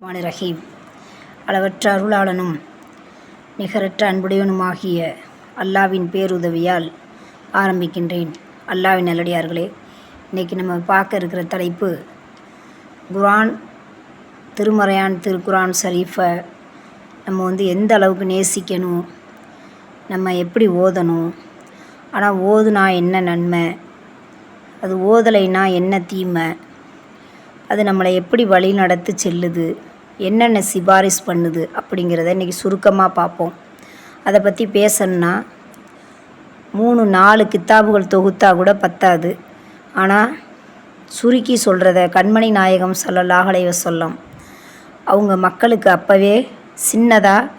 ரஹ்மான் ரஹீம் அளவற்ற அருளாளனும் நிகரற்ற அன்புடையவனுமாகிய அல்லாவின் பேருதவியால் ஆரம்பிக்கின்றேன். அல்லாவின் நல்லடியார்களே இன்றைக்கி நம்ம பார்க்க இருக்கிற தலைப்பு குரான் திருமறையான் திருக்குரான் ஷரீஃபை நம்ம வந்து எந்த அளவுக்கு நேசிக்கணும் நம்ம எப்படி ஓதணும் ஆனால் ஓதுனா என்ன நன்மை அது ஓதலைனா என்ன தீமை அது நம்மளை எப்படி வழி நடத்தி செல்லுது என்னென்ன சிபாரிஸ் பண்ணுது அப்படிங்கிறத இன்றைக்கி சுருக்கமாக பார்ப்போம். அதை பற்றி பேசணுன்னா மூணு நாலு கித்தாபுகள் தொகுத்தா கூட பத்தாது. ஆனால் சுருக்கி சொல்கிறத கண்மணி நாயகம் சொல்ல அலைஹி வஸல்லம் அவங்க மக்களுக்கு அப்போவே சின்னதாக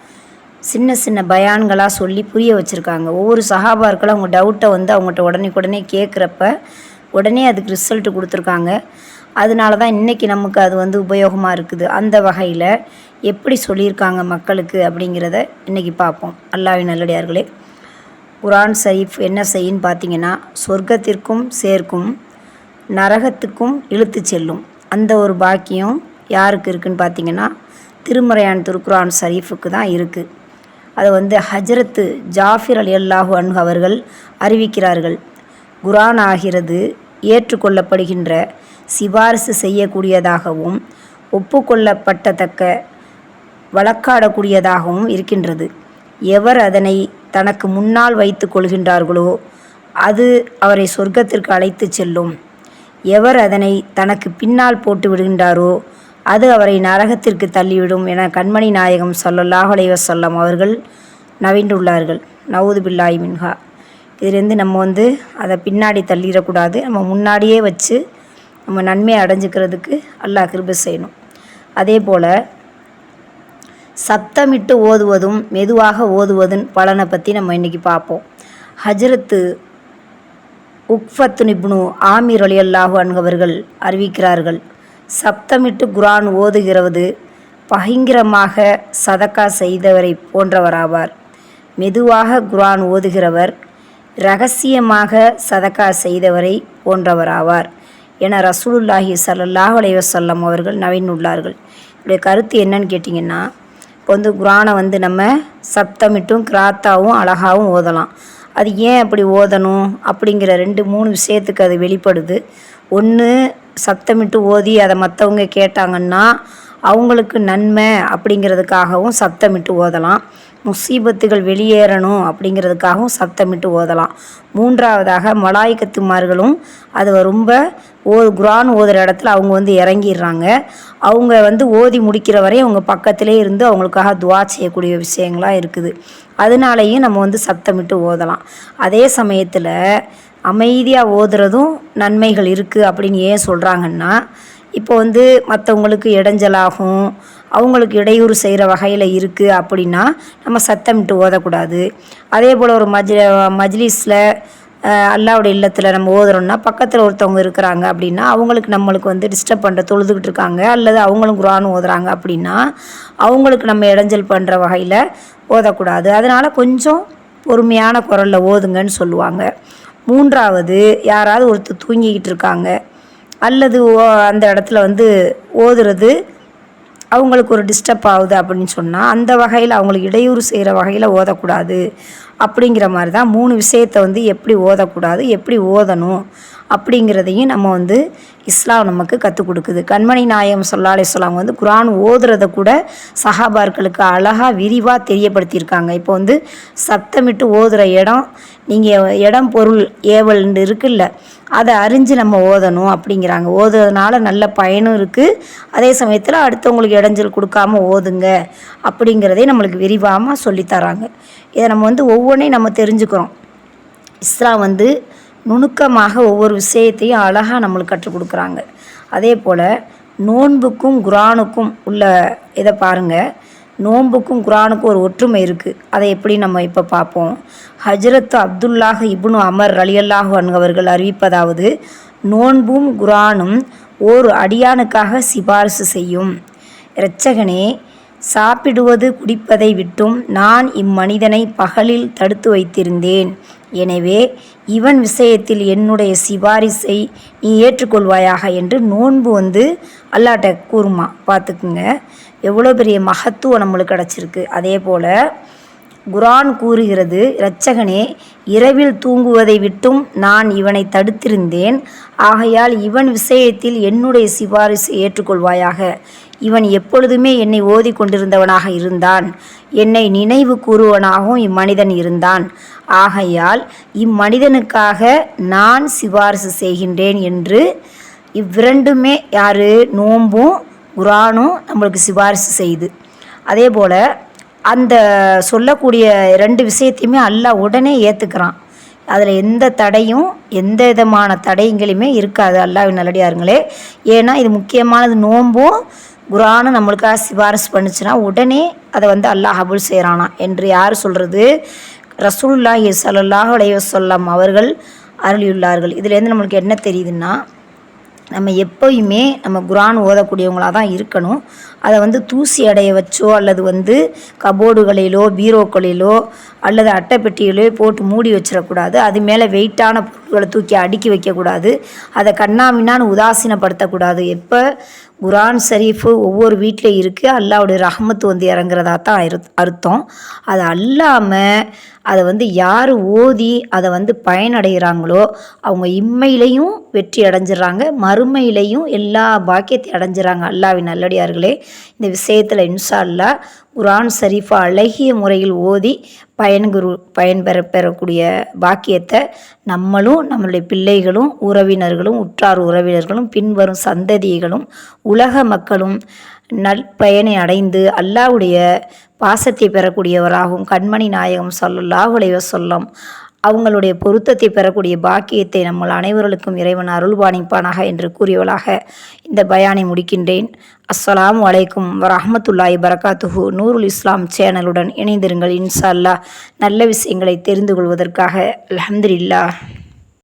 சின்ன சின்ன பயான்களாக சொல்லி புரிய வச்சுருக்காங்க. ஒவ்வொரு சகாபார்களும் அவங்க டவுட்டை வந்து அவங்கள்ட்ட உடனே உடனே கேட்குறப்ப உடனே அதுக்கு ரிசல்ட்டு கொடுத்துருக்காங்க. அதனால தான் இன்றைக்கி நமக்கு அது வந்து உபயோகமாக இருக்குது. அந்த வகையில் எப்படி சொல்லியிருக்காங்க மக்களுக்கு அப்படிங்கிறத இன்றைக்கி பார்ப்போம். அல்லாவின் நல்லடியார்களே குரான் சரீஃப் என்ன செய்யின்னு பார்த்தீங்கன்னா சொர்க்கத்திற்கும் சேர்க்கும் நரகத்துக்கும் இழுத்து செல்லும். அந்த ஒரு பாக்கியம் யாருக்கு இருக்குதுன்னு பார்த்தீங்கன்னா திருமறையான் திருக்குரான் ஷரீஃபுக்கு தான் இருக்குது அதை வந்து ஹஜரத்து ஜாஃபிர் அலி அல்லாஹு அன்ஹு அவர்கள் அறிவிக்கிறார்கள். குரான் ஆகிறது ஏற்றுக்கொள்ளப்படுகின்ற சிபாரிசு செய்யக்கூடியதாகவும் ஒப்புக்கொள்ளப்பட்டத்தக்க வழக்காடக்கூடியதாகவும் இருக்கின்றது. எவர் அதனை தனக்கு முன்னால் வைத்து கொள்கின்றார்களோ அது அவரை சொர்க்கத்திற்கு அழைத்து செல்லும். எவர் அதனை தனக்கு பின்னால் போட்டு விடுகின்றாரோ அது அவரை நரகத்திற்கு தள்ளிவிடும் என கண்மணி நாயகம் ஸல்லல்லாஹு சொல்லம் அவர்கள் நவிண்டுள்ளார்கள் நவுது பில்லாய் மின்ஹா. இதிலேருந்து நம்ம வந்து அதை பின்னாடி தள்ளிடக்கூடாது. நம்ம முன்னாடியே வச்சு நம்ம நன்மையை அடைஞ்சிக்கிறதுக்கு அல்லாஹ் கிருப செய்யணும். அதே போல் சப்தமிட்டு ஓதுவதும் மெதுவாக ஓதுவதும் பலனை பற்றி நம்ம இன்றைக்கி பார்ப்போம். ஹஜரத்து உக்ஃபத்து நிப்னு ஆமீர் அலி அல்லாஹு அன்கவர்கள் அறிவிக்கிறார்கள் சப்தமிட்டு குரான் ஓதுகிறது பகிங்கரமாக சதக்கா செய்தவரை போன்றவராவார். மெதுவாக குரான் ஓதுகிறவர் ரகசியமாக சதக்கா செய்தவரை போன்றவராவார். என ரசூலுல்லாஹி சல்லாஹ் அலைவசல்லம் அவர்கள் நவீனுள்ளார்கள். இதோடைய கருத்து என்னன்னு கேட்டிங்கன்னா இப்போ வந்து குரானை வந்து நம்ம சப்தமிட்டும் கிராத்தாவும் அழகாகவும் ஓதலாம். அது ஏன் அப்படி ஓதணும்? அப்படிங்கிற ரெண்டு மூணு விஷயத்துக்கு அது வெளிப்படுது. ஒன்று சப்தமிட்டு ஓதி அதை மற்றவங்க கேட்டாங்கன்னா அவங்களுக்கு நன்மை அப்படிங்கிறதுக்காகவும் சப்தமிட்டு ஓதலாம். முசீபத்துகள் வெளியேறணும் அப்படிங்கிறதுக்காகவும் சப்தமிட்டு ஓதலாம். மூன்றாவதாக மலாய்க்கத்துமார்களும் அது ரொம்ப ஓ குரான் ஓதுகிற இடத்துல அவங்க வந்து இறங்கிடுறாங்க. அவங்க வந்து ஓதி முடிக்கிற வரை அவங்க பக்கத்திலே இருந்து அவங்களுக்காக துவா செய்யக்கூடிய விஷயங்களாக இருக்குது. அதனாலையும் நம்ம வந்து சப்தமிட்டு ஓதலாம். அதே சமயத்தில் அமைதியாக ஓதுறதும் நன்மைகள் இருக்குது அப்படின்னு ஏன் சொல்கிறாங்கன்னா இப்போ வந்து மற்றவங்களுக்கு இடைஞ்சலாகும் அவங்களுக்கு இடையூறு செய்கிற வகையில் இருக்குது அப்படின்னா நம்ம சத்தமிட்டு ஓதக்கூடாது. அதே போல் ஒரு மஜ் மஜ்லிஸில் அல்லாவுடைய இல்லத்தில் நம்ம ஓதுறோம்னா பக்கத்தில் ஒருத்தவங்க இருக்கிறாங்க அப்படின்னா அவங்களுக்கு நம்மளுக்கு வந்து டிஸ்டர்ப் பண்ணுற தொழுதுகிட்டு இருக்காங்க அல்லது அவங்களும் குரான் ஓதுறாங்க அப்படின்னா அவங்களுக்கு நம்ம இடைஞ்சல் பண்ணுற வகையில் ஓதக்கூடாது. அதனால் கொஞ்சம் பொறுமையான குரலில் ஓதுங்கன்னு சொல்லுவாங்க. மூன்றாவது யாராவது ஒருத்தர் தூங்கிக்கிட்டு இருக்காங்க அல்லது ஓ அந்த இடத்துல வந்து ஓதுறது அவங்களுக்கு ஒரு டிஸ்டர்ப் ஆகுது அப்படின்னு சொன்னால் அந்த வகையில் அவங்களுக்கு இடையூறு செய்கிற வகையில் ஓதக்கூடாது. அப்படிங்கிற மாதிரி தான் மூணு விஷயத்தை வந்து எப்படி ஓதக்கூடாது எப்படி ஓதணும் அப்படிங்கிறதையும் நம்ம வந்து இஸ்லாம் நமக்கு கற்றுக் கொடுக்குது. கண்மணி நாயகம் சொல்லாலே சொல்லாங்க வந்து குரான் ஓதுறத கூட சஹாபார்களுக்கு அழகாக விரிவாக தெரியப்படுத்தியிருக்காங்க. இப்போ வந்து சத்தமிட்டு ஓதுகிற இடம் நீங்கள் இடம் பொருள் ஏவல்னு இருக்குல்ல அதை அறிஞ்சு நம்ம ஓதணும் அப்படிங்கிறாங்க. ஓதுறதுனால நல்ல பயனும் இருக்குது அதே சமயத்தில் அடுத்தவங்களுக்கு இடைஞ்சல் கொடுக்காம ஓதுங்க அப்படிங்கிறதே நம்மளுக்கு விரிவாக சொல்லித்தராங்க இதை நம்ம வந்து ஒவ்வொன்றையும் நம்ம தெரிஞ்சுக்கிறோம். இஸ்லாம் வந்து நுணுக்கமாக ஒவ்வொரு விஷயத்தையும் அழகாக நம்மளுக்கு கற்றுக் கொடுக்குறாங்க. அதே போல் நோன்புக்கும் குரானுக்கும் உள்ள இதை பாருங்கள் நோன்புக்கும் குரானுக்கும் ஒரு ஒற்றுமை இருக்குது அதை எப்படி நம்ம இப்போ பார்ப்போம்? ஹஜரத் அப்துல்லாஹ் இப்னு அமர் அலியல்லாஹு அவர்கள் அறிவிப்பதாவது நோன்பும் குரானும் ஓர் அடியானுக்காக சிபாரிசு செய்யும். இரட்சகனே சாப்பிடுவது குடிப்பதை விட்டும் நான் இம்மனிதனை பகலில் தடுத்து வைத்திருந்தேன். எனவே இவன் விஷயத்தில் என்னுடைய சிபாரிசை நீ ஏற்றுக்கொள்வாயாக என்று நோன்பு வந்து அல்லாட்ட கூறுமா. பார்த்துக்குங்க. எவ்வளோ பெரிய மகத்துவம் நம்மளுக்கு கிடச்சிருக்கு. அதே போல் குரான் கூறுகிறது இரட்சகனே இரவில் தூங்குவதை விட்டும் நான் இவனை தடுத்திருந்தேன். ஆகையால் இவன் விஷயத்தில் என்னுடைய சிபாரிசு ஏற்றுக்கொள்வாயாக. இவன் எப்பொழுதுமே என்னை ஓதி கொண்டிருந்தவனாக இருந்தான். என்னை நினைவு கூறுவனாகவும் இம்மனிதன் இருந்தான். ஆகையால் இம்மனிதனுக்காக நான் சிபாரிசு செய்கின்றேன் என்று இவ்விரண்டுமே யார்? நோம்பும் குரானும் நம்மளுக்கு சிபாரிசு செய்யுது அதே போல் அந்த சொல்லக்கூடிய ரெண்டு விஷயத்தையுமே அல்லாஹ் உடனே ஏற்றுக்கிறான் அதில் எந்த தடையும் எந்த விதமான தடைங்களுமே இருக்காது அல்லாவின் நல்லடியாருங்களே. ஏன்னா இது முக்கியமானது நோம்பும் குரானும் நம்மளுக்காக சிபாரிசு பண்ணுச்சுன்னா உடனே அதை வந்து அல்லாஹ் அபுல் செய்கிறானா என்று யார் சொல்கிறது ரசூல்லாஹி சல்லாஹ் அலைய வஸல்லம் அவர்கள் அருளியுள்ளார்கள். இதுலேருந்து நம்மளுக்கு என்ன தெரியுதுன்னா நம்ம எப்போயுமே நம்ம குரான் ஓதக்கூடியவங்களாக தான் இருக்கணும். அதை வந்து தூசி அடைய வச்சோ அல்லது வந்து கபோர்டுகளிலோ பீரோக்களிலோ அல்லது அட்டைப்பெட்டியிலோ போட்டு மூடி வச்சிடக்கூடாது. அது மேலே வெயிட்டான பொருட்களை தூக்கி அடுக்கி வைக்கக்கூடாது. அதை கண்ணாமின்னான்னு உதாசீனப்படுத்தக்கூடாது. எப்போ குரான் ஷரீஃபு ஒவ்வொரு வீட்டில் இருக்குது அல்லாவுடைய ரஹமத்து வந்து இறங்குறதா தான் அரு அர்த்தம். அது அல்லாமல் அதை வந்து யார் ஓதி அதை வந்து பயனடைகிறாங்களோ அவங்க இம்மையிலையும் வெற்றி அடைஞ்சிடுறாங்க மறுமையிலையும் எல்லா பாக்கியத்தை அடைஞ்சிடறாங்க அல்லாவின் நல்லடியார்களே. இந்த விஷயத்தில் இன்ஷா அல்லா குரான் ஷரீஃபை அழகிய முறையில் ஓதி பயன்குரு பயன்பெற பெறக்கூடிய பாக்கியத்தை நம்மளும் நம்மளுடைய பிள்ளைகளும் உறவினர்களும் உற்றார் உறவினர்களும் பின்வரும் சந்ததிகளும் உலக மக்களும் நற்பயனை அடைந்து அல்லாவுடைய பாசத்தை பெறக்கூடியவராகவும் கண்மணி நாயகம் சொல்லல்லாஹ் சொல்லம் அவங்களுடைய பொருத்தத்தை பெறக்கூடிய பாக்கியத்தை நம்மள் அனைவர்களுக்கும் இறைவன் அருள்பாணிப்பானாக என்று கூறியவளாக இந்த பயானை முடிக்கின்றேன். அஸ்ஸலாம் வலைக்கும் வரஹமத்துல்லாய் பரகாத்துஹு நூருல் இஸ்லாம் சேனலுடன் இணைந்திருங்கள். இன்ஷா அல்லாஹ் நல்ல விஷயங்களை தெரிந்து கொள்வதற்காக. அலமதுல்லா